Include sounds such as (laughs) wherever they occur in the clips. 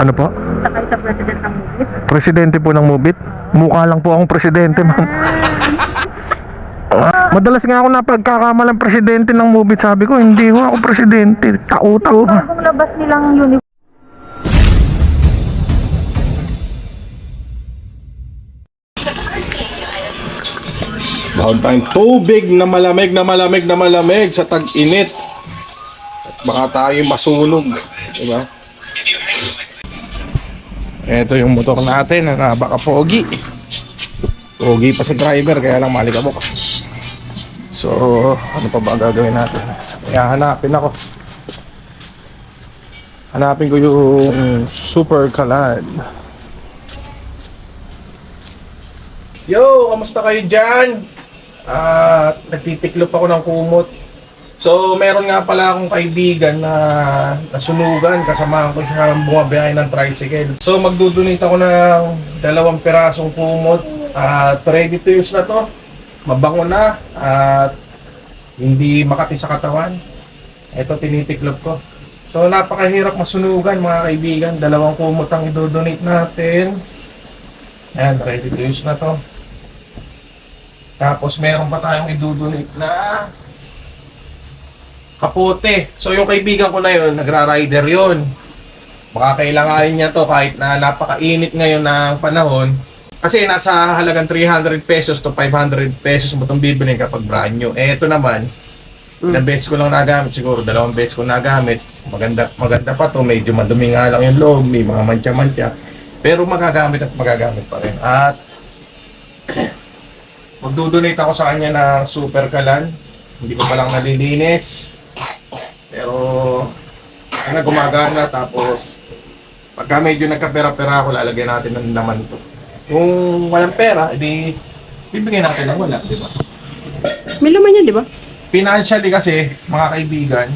Ano po? Sakay sa president ng movie. Presidente po ng Mubit? Mukha lang po akong presidente, ma'am. Ah, (laughs) Madalas nga ako napagkakamalang presidente ng Mubit. Sabi ko, hindi ho ako presidente. Tao-tao. Bagong labas nilang uniform. Baon tayong tubig na malamig na malamig na malamig sa tag-init. At baka tayo masunog. Diba? Ito yung motor natin na baka pogi. Pogi pa sa driver kaya lang malikabok. So, ano pa ba gagawin natin? Kaya hanapin ako. Hanapin ko yung super kalad. Yo, kamusta kayo dyan? At nagtitiklop ako ng kumot. So, meron nga pala akong kaibigan na nasunugan. Kasamahan ko siya bumabiyahe ng tricycle. So, magdudunate ako ng dalawang pirasong kumot. At ready to use na to. Mabango na. At hindi makati sa katawan. Ito, tinitiklop ko. So, napakahirap masunugan mga kaibigan. Dalawang kumot ang idodonate natin. Ayan, ready to use na to. Tapos meron pa tayong idudunate na kapote. So yung kaibigan ko na yun, nagra-rider yun. Baka kailanganin niya to kahit na napakainit ngayon ng panahon. Kasi nasa halagang 300 pesos to 500 pesos mo itong bibili kapag brand new. Eh ito naman, ilang beses ko lang nagamit siguro, dalawang beses ko nagamit. Maganda, maganda pa to, medyo madumi nga lang yung loob, may mga mantya-mantya. Pero magagamit at magagamit pa rin. At (clears throat) magdudonate ako sa kanya ng super kalan. Hindi ko pa lang nalilinis. Pero ano gumagana tapos pagka medyo nagkapera-pera ako lalagyan natin ng laman ito. Kung walang pera, edi bibigyan natin ng wala, di ba? May laman yan, di ba? Financially kasi, mga kaibigan,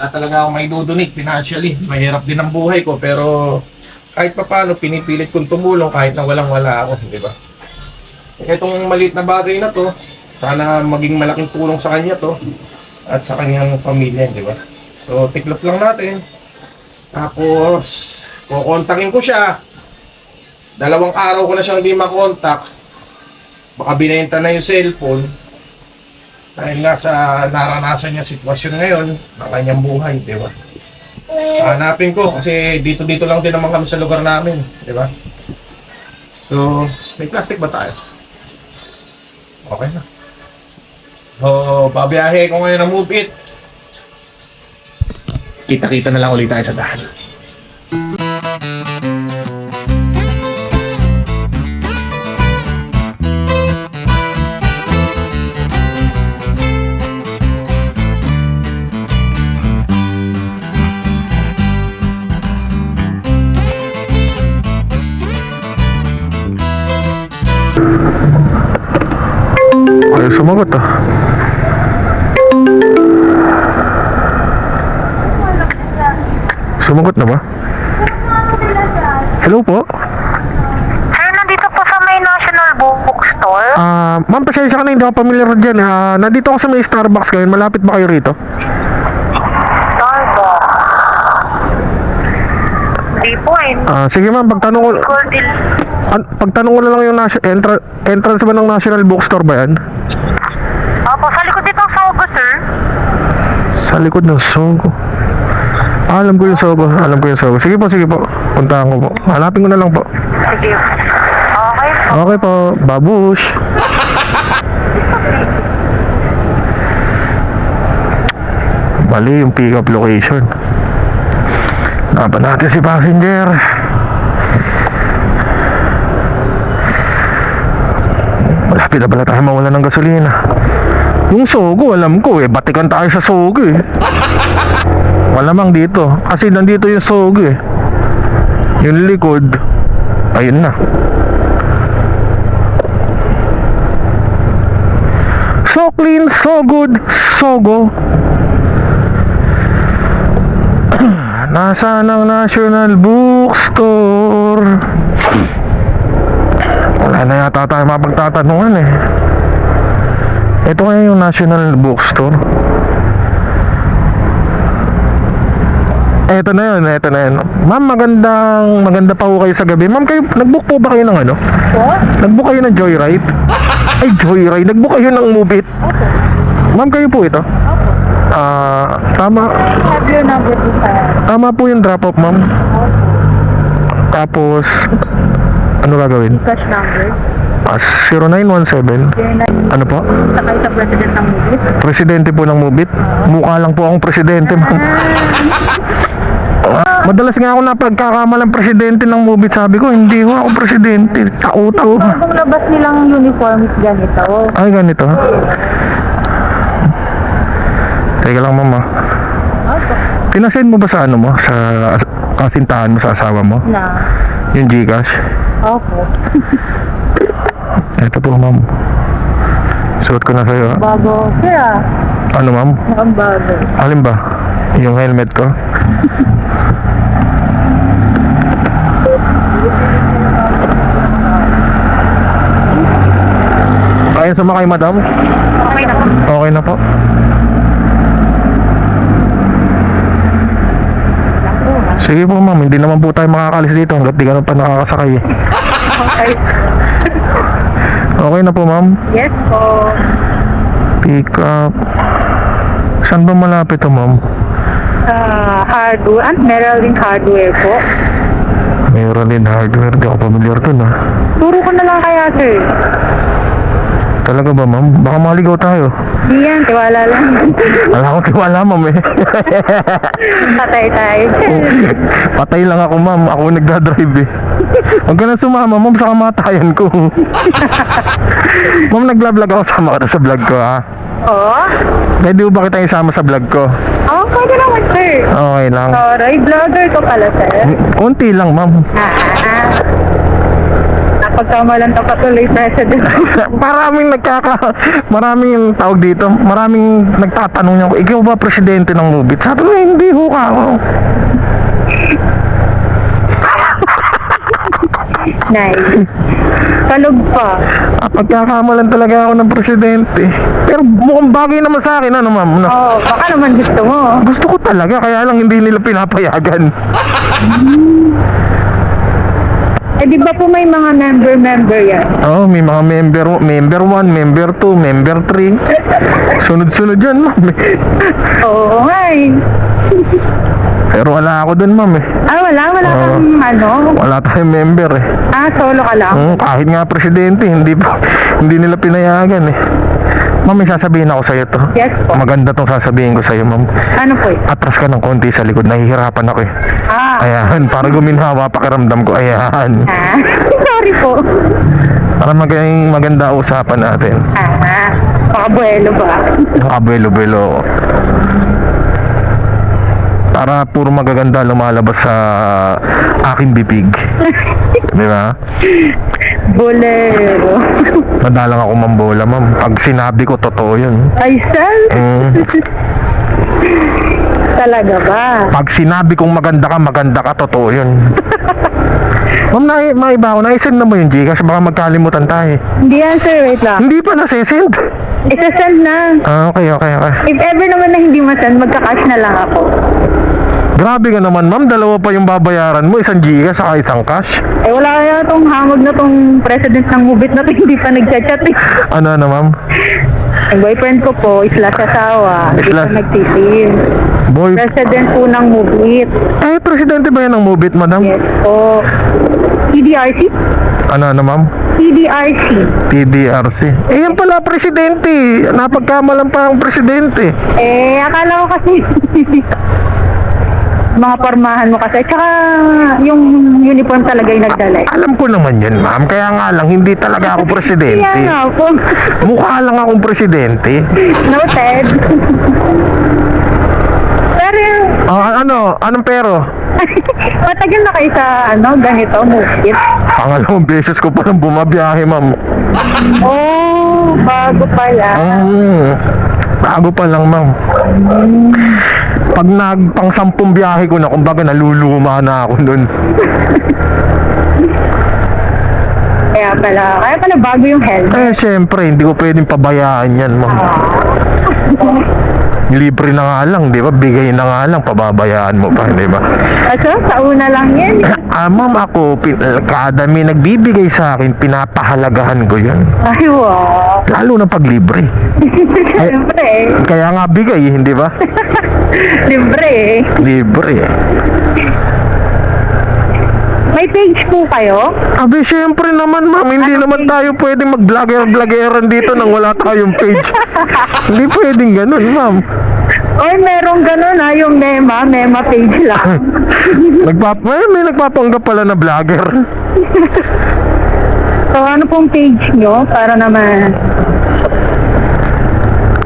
wala talaga akong may dudunit financially. Mahirap din ang buhay ko pero kahit pa paano pinipilit kong tumulong kahit na walang wala ako, di ba? Itong maliit na bagay na to, sana maging malaking tulong sa kanya to at sa kanyang pamilya, di ba? So, tiklop lang natin. Tapos, kukontakin ko siya. Dalawang araw ko na siyang hindi makontak. Baka binenta na yung cellphone. Dahil nga sa naranasan niya sitwasyon ngayon ng kanyang buhay, di ba? Hanapin ko kasi dito-dito lang din naman kami sa lugar namin, di ba? So, may plastic ba tayo? Okay na. So, babiyahe ko ngayon ng move it. Kita-kita na lang ulit tayo sa dahan. Ayaw sumagot ah. Sumagot na ba? Hello po? Sir, nandito po sa may National Bookstore. Ah, ma'am, pasensya ka na hindi ako familiar dyan. Ah, nandito ako sa may Starbucks ngayon. Malapit ba kayo rito? Starbucks. Hindi po eh. Ah, sige ma'am, pagtanong ko, Golden. An, pagtanong ko na lang yung nasi- entra- entrance ba ng National Bookstore ba yan? Opo, sa likod dito ang Sogo, sir. Sa likod ng Sogo. Ah, alam ko yung Sogo. Alam ko yung Sogo. Sige po, sige po. Puntahan ko po. Hanapin ko na lang po. Sige. Okay po. Okay po. Babush. Mali yung pick up location. Napan natin si passenger. Malapit na pala tayo mawala ng gasolina. Yung Sogo, alam ko eh. Batikan tayo sa Sogo eh. (laughs) Malamang dito. Kasi nandito yung Sogo eh. Yung likod. Ayun na. So clean, so good, so go. (clears throat) Nasaan ang National Bookstore? (clears throat) Wala na yata tayo mapagtatanungan eh. Ito kaya yung National Bookstore. Eto na yun, eto na yun. Ma'am, magandang, maganda pa ho kayo sa gabi. Ma'am, kayo, nag-book po ba kayo ng ano? Po? Nag-book kayo ng Joyride? Ay, Joyride. Nag-book kayo ng Mubit. Ma'am, kayo po ito? Ah, tama. Have your number sa... Tama po yung drop-off, ma'am. Tapos, ano gagawin? Cash number. Ah, 0917. Ano po? Sakay sa president ng movie. Presidente po ng Mubit. Mukha lang po akong presidente, ma'am. Ah, (laughs) Madalas nga ako napagkakamalang presidente ng Mubit. Sabi ko, hindi ho ako presidente. Tao-tao. Kung labas nilang uniform is ganito. Ay, ganito. Teka lang, mama. Pinasend mo ba sa ano mo? Sa kasintahan mo sa asawa mo? Na. Yung Gcash? Opo. (laughs) Ito po, ma'am. Suot ko na sa'yo. ah. Bago. Sir ah. Ano, ma'am? Mukhang bago. Alin ba? Yung helmet ko? (laughs) Kaya sumakay, madam? Okay na po. Okay na po. Sige po ma'am, hindi naman po tayo makakalis dito hanggat di ka na pa nakakasakay eh. Okay. Okay na po ma'am. Yes po. Pick up. Saan ba malapit to ma'am? Ah, hardware. Ah, Meralin hardware po. Mayrolin Hardware. Di ako familiar dun ah. Turo ko na lang kaya sir. Talaga ba ma'am? Baka maligaw tayo. Di yan, tiwala lang. Wala akong tiwala ma'am eh. (laughs) Patay tayo. (laughs) Patay lang ako ma'am. Ako nagdadrive eh. Huwag ka na sumama ma'am sa kamatayan ko. (laughs) ma'am nagla-vlog ako. Sama ka sa vlog ko ah. Oo? Pwede ba kita isama sa vlog ko? Oh, pwede naman sir. Okay lang. Sorry, vlogger ko pala sir. Konti lang ma'am. Ah, ah. Napagkamalan ka patuloy president. (laughs) Maraming nagkaka... Maraming tawag dito. Maraming nagtatanong niya ikaw ba presidente ng Mubit? Sabi ko, hindi ho ka ako. (laughs) nice. Kalog pa. Ah, Pagkakamalan talaga ako ng presidente. Pero mukhang bagay naman sa akin, ano ma'am? No? Oh, baka naman gusto mo. Gusto ko talaga, kaya lang hindi nila pinapayagan. (laughs) Eh, di ba po may mga member-member yan? Oo, oh, may mga member, member 1, member 2, member 3. Sunod-sunod yan, ma'am. eh. Oo nga eh. Pero wala ako dun, ma'am eh. Ah, wala, wala Oo. kang ano. Wala tayong member eh. Ah, solo ka lang. Mm, kahit nga presidente, hindi po, hindi nila pinayagan eh. Ma'am, may sasabihin ako sa'yo to. Yes po. Maganda tong sasabihin ko sa'yo, ma'am. Ano po eh? Atras ka ng konti sa likod, nahihirapan ako eh. Ah, Ayan, para guminhawa pakiramdam ko. Ayan. ah. (laughs) Sorry po. Para maging maganda usapan natin. Ah, pakabuelo ba? Nakabelo-belo. Para puro magaganda lumalabas sa aking bibig. (laughs) Di ba? Bolero. (laughs) Madalang ako mambola, ma'am. Pag sinabi ko, totoo yun. Ay, sal. Mm. Talaga ba? Pag sinabi kong maganda ka, maganda ka, totoo yun. (laughs) Ma'am, na maiba ako. Naisend na mo yung Gcash. Baka magkalimutan tayo. Hindi yan, sir. Wait lang. Hindi pa nasisend. Isa-send na. Ah, okay, okay, okay. If ever naman na hindi masend, magka-cash na lang ako. Grabe ka naman, ma'am. Dalawa pa yung babayaran mo. Isang Gcash, saka isang cash. Eh, wala kaya tong hamog na tong president ng Mubit na to, (laughs) hindi pa nagchat-chat eh. Ano na, ma'am? Ang boyfriend ko po, isla sa asawa. Hindi Isla- pa nagtitim. Boy, President po ng Mubit. eh, presidente ba yan ng Mubit, madam? Yes po. TDRC? Ano na, ma'am? TDRC. TDRC. Eh, yan pala, presidente. Napagkamalan pa ang presidente. Eh, akala ko kasi (laughs) mga pormahan mo kasi. Tsaka yung uniform talaga yung nagdala. eh. Alam ko naman yun, ma'am. Kaya nga lang, hindi talaga ako (laughs) Kaya presidente. nga po. Mukha lang akong presidente. Noted. (laughs) Pero Ah, ano? Anong pero? (laughs) matagal na kayo sa ano, ganito, Mubit. Pangalawang beses ko pa lang bumabiyahe, ma'am. Oh, bago pala. Mm, bago pa lang, ma'am. Pag nagpang sampung biyahe ko na, kumbaga naluluma na ako nun. (laughs) Kaya pala, kaya pala bago yung helmet. Eh, syempre, hindi ko pwedeng pabayaan yan, ma'am. (laughs) libre na nga lang, di ba? Bigay na nga lang, pababayaan mo pa, di ba? Aso, sa una lang yan. (laughs) Ah, ma'am, ako, pin, kada may nagbibigay sa akin, pinapahalagahan ko yun. Ay, wow. Lalo na pag libre. (laughs) Siyempre. Kaya nga bigay, hindi ba? (laughs) Libre eh. Libre. May page po kayo? Abi, syempre naman, ma'am. Hindi naman tayo pwedeng mag-vlogger-vloggeran dito nang wala tayong page. (laughs) hindi pwedeng ganun, ma'am. Or merong ganun ha, yung mema, mema page lang. (laughs) Nagpap may, may nagpapanggap pala na vlogger. So ano pong page nyo para naman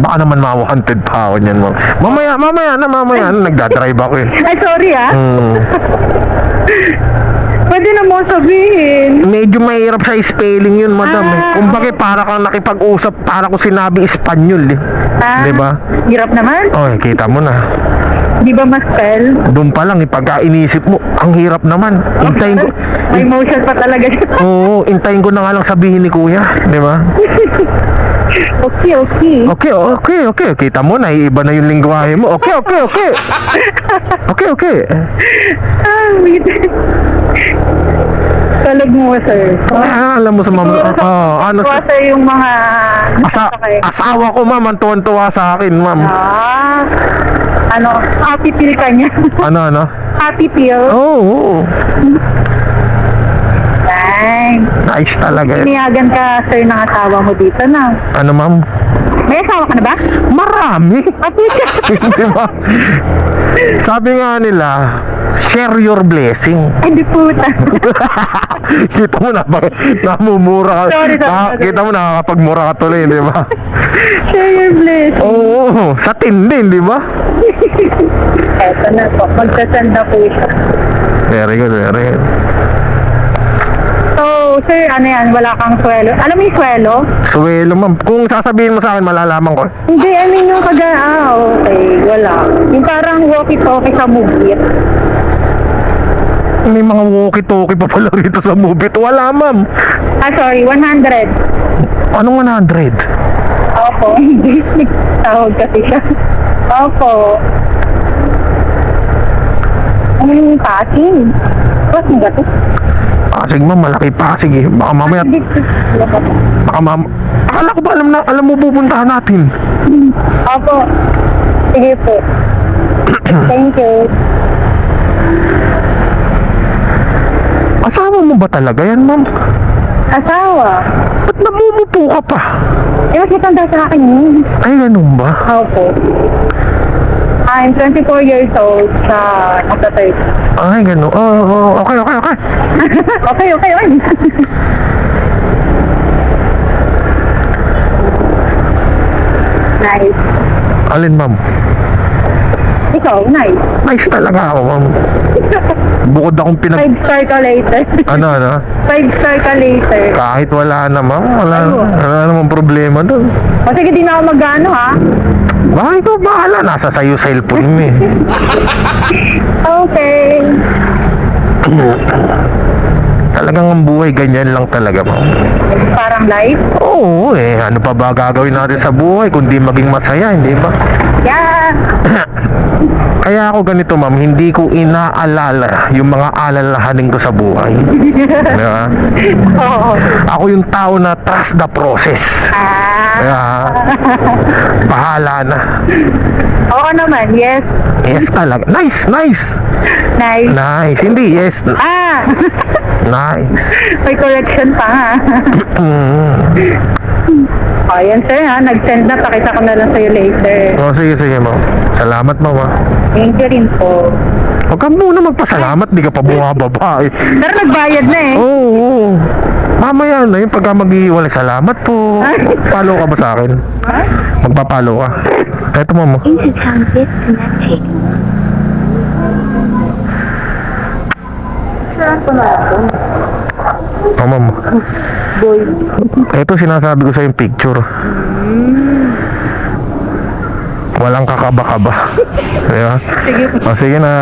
Baka naman ma-wanted pa ako niyan, ma'am. Mamaya, mamaya na, mamaya na. Nagdadrive ako eh. Ay sorry ah, Hmm. (laughs) pwede na mo sabihin. Medyo mahirap sa spelling yun, madam. eh. Ah. Kung bakit para kang nakipag-usap, para ko sinabi Espanyol eh. Ah, Di ba? Hirap naman. Oh, kita mo na. Di ba ma-spell? Doon pa lang, eh, pagka inisip mo, ang hirap naman. Intayin ko, May emotion pa talaga siya. Oo, intayin ko na nga lang sabihin ni kuya, di ba? (laughs) okay, okay. Okay, okay, okay. Kita mo na, iiba na yung lingwahe mo. Okay, okay, okay. (laughs) Okay, okay. Ah, wait. Talag mo, sir. Ah, alam mo sa mama. Oh, ano Kuha sa... sir yung mga... Asa, asawa ko, ma'am, ang tuwan-tuwa sa akin, ma'am. Ah, ano, happy pill ka niya. Ano, ano? happy pill. Oo, oh, Nice. Nice talaga. Iniyagan ka, sir, ng asawa mo dito na. Ano, ma'am? May asawa ka na ba? Marami. (laughs) Apo siya. (laughs) di ba? Sabi nga nila, share your blessing. Ay, di puta. kita mo na, namumura ka. Sorry, sorry, Ah, sorry. kita mo nakakapagmura ka tuloy, di ba? (laughs) Share your blessing. Oo, sa tindi, di ba? Eto na po. Magsasend na po siya. Very good, very good. So, sir, ano yan? Wala kang swelo. Alam mo yung swelo? Suwelo, ma'am. Kung sasabihin mo sa akin, malalaman ko. Hindi, I mean yung kaga... Ah, okay. Wala. Yung parang walkie-talkie sa movie. May mga walkie-talkie pa pala rito sa movie. to. Wala, ma'am. Ah, sorry. 100. Anong 100? Opo. (laughs) Hindi. Tawag kasi siya. Opo. Ano yung passing? Tapos to? Pasig, ma'am. Malaki pasig eh. Baka mamaya, baka mam... Akala ko ba alam na, alam mo pupuntahan natin? Opo. Sige po. (clears throat) Thank you. Asawa mo ba talaga yan, ma'am? Asawa. Ba't namumupo ka pa? Eh, mas matanda sa akin yun. Ay, ganun ba? Opo. I'm 24 years old sa 30. Ay, ganun. Oo, oh, okay, okay, okay. (laughs) okay, okay, okay. nice. Alin, ma'am? Ikaw, nice. Nice talaga ako, ma'am. Bukod akong pinag... Five star ka later. Ano, ano? Five star ka later. Kahit wala na, ma'am. Wala, Ayun. wala namang problema doon. O sige, di na ako mag-ano ha. Baka ikaw bahala. Nasa sayo cellphone mo eh. Okay. Talagang ang buhay ganyan lang talaga, ma'am. Parang life. Oo eh. Ano pa ba gagawin natin sa buhay kundi maging masaya, hindi ba? Yeah. Kaya ako ganito, ma'am. Hindi ko inaalala yung mga alalahanin ko sa buhay. Di ba? Oo. Ako yung tao na trust the process. Ah. Kaya, bahala na. Oo naman, yes. Yes talaga. Nice, nice. Nice. Nice. Hindi, yes. Ah. Nice. May correction pa ha. Mm. O, yan sir ha. Nag-send na. Pakita ko na lang sa'yo later. Oh, sige, sige, ma'am. Salamat, ma'am. ah. Thank you rin po. Huwag ka muna magpasalamat. Di ka pa bumababa eh. Pero nagbayad na eh. Oo, oo. Mamaya na yung pagka mag-iwalay. Salamat po. Follow ka ba sa akin? Magpa-follow ka. Eto, ma'am. oh. Intercom disconnected. Saan ko na ako? Oh, ma'am. Boy. Ito sinasabi ko sa yung picture. Walang kakaba-kaba. (laughs) Diba? Sige. O, sige na.